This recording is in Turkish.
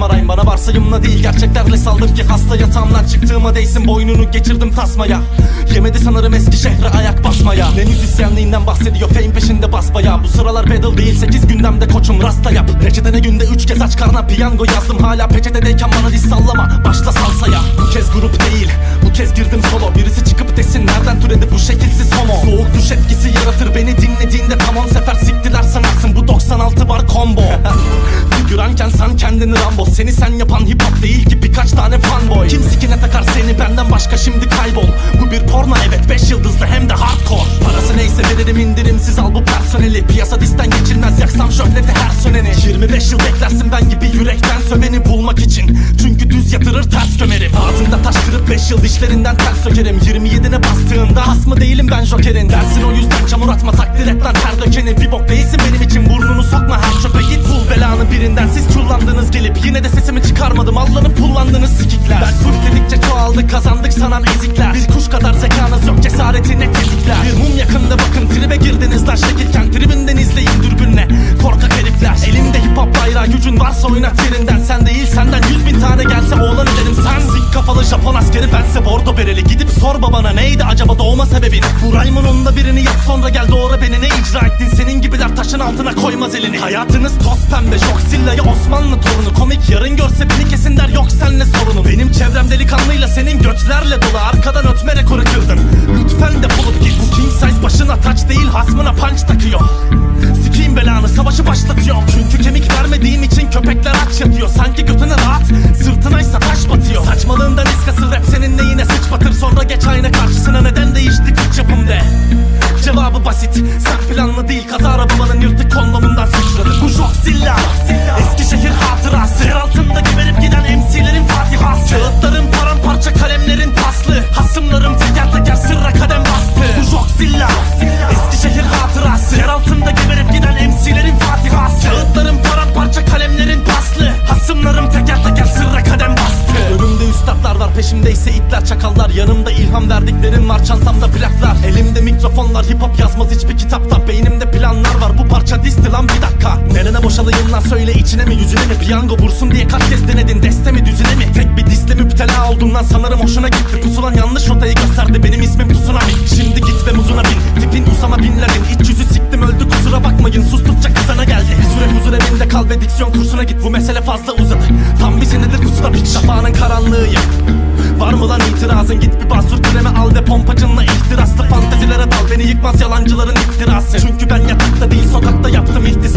basmarayım Bana varsayımla değil gerçeklerle saldır ki Hasta yatağımdan çıktığıma değsin boynunu geçirdim tasmaya. Yemedi sanırım eski şehre ayak basmaya. Ne müzisyenliğinden bahsediyor fame peşinde basbaya. Bu sıralar battle değil 8 gündemde koçum rasta yap. Reçetene günde 3 kez aç karna piyango yazdım. Hala peçetedeyken bana diz sallama başla salsaya. Bu kez grup değil bu kez girdim solo. Birisi çıkıp desin nereden türedi bu şekilsiz homo? Soğuk duş etkisi yaratır beni dinlediğinde tam 10 sefer siktiler sanarsın. Bu 96 bar combo sen kendini Rambo. Seni sen yapan hip hop değil ki birkaç tane fanboy. Kim sikine takar seni benden başka şimdi kaybol. Bu bir porno evet 5 yıldızlı hem de hardcore. Parası neyse veririm indirimsiz al bu personeli. Piyasa disten geçilmez yaksam şöhreti her söneni. 25 yıl beklersin ben gibi yürekten söveni bulmak için. Çünkü düz yatırır ters gömerim Ağzında taş kırıp 5 yıl dişlerinden tel sökerim. 27'ne bastığında has mı değilim ben jokerin? Dersin o yüzden çamur atma takdir et lan ter dökeni. Bir bok değilsin de sesimi çıkarmadım. Allanıp pullandınız sikikler. Ben sulh dedikçe çoğaldı kazandık sanan ezikler. Bir kuş kadar zekanız yok cesareti ne tezikler Bir mum yakında bakın tribe girdiniz lan. Şekilken Tribünden izleyin dürbünle. Korkak herifler. Elinde hip hop bayrağı gücün varsa oynat yerinden. Sen değil senden yüz bin tane gelse oğlan ederim Sen. Sik kafalı Japon askeri bense bordo bereli. Gidip sor babana neydi acaba doğma sebebin? Bu rayımın onda birini yap sonra gel doğru beni. Ne icra ettin taşın altına koymaz elini. Hayatınız toz pembe Joxilla'ya Osmanlı torunu. Komik yarın görse beni kesin der yok senle sorunum. Benim çevrem delikanlıyla senin götlerle dolu. Arkadan ötme rekoru kırdın Lütfen defolup git. Bu king size başına taç değil hasmına punch takıyor. Sikiyim belanı savaşı başlatıyorum Çünkü kemik vermediğim için köpekler aç yatıyor. Sanki Joxilla Eskişehir hatırası. Yer altında geberip giden MC'lerin fatihası Kağıtların paramparça kalemlerin paslı. Hasımlarım teker teker sırra kadem bastı. Önümde üstadlar var peşimdeyse itler çakallar. Yanımda ilham verdiklerim var çantamda plaklar. Elimde mikrofonlar hip hop yazmaz hiçbir kitapta. Beynimde planlar var bu parça disti lan bir dakika. Nerene boşalayım lan söyle içine mi yüzüne mi? Piyango vursun diye kaç kez denedin deste mi düzüne mi? Tek lan sanırım hoşuna gitti. Pusulan yanlış rotayı gösterdi benim ismim Tsunami Şimdi git ve muzuna bin. Tipin Usama binlerin. İç yüzü siktim öldü kusura bakmayın. Sustukça kızana geldi. Bir süre huzur evinde kal ve diksiyon kursuna git. Bu mesele fazla uzadı. Tam bir senedir usta piç Şafağının karanlığıyım Var mı lan itirazın? Git bir basur kremi al ve pompacınla ihtiraslı fantezilere dal Beni yıkmaz yalancıların iftirası. Çünkü ben yatakta değil sokakta yaptım ihtisas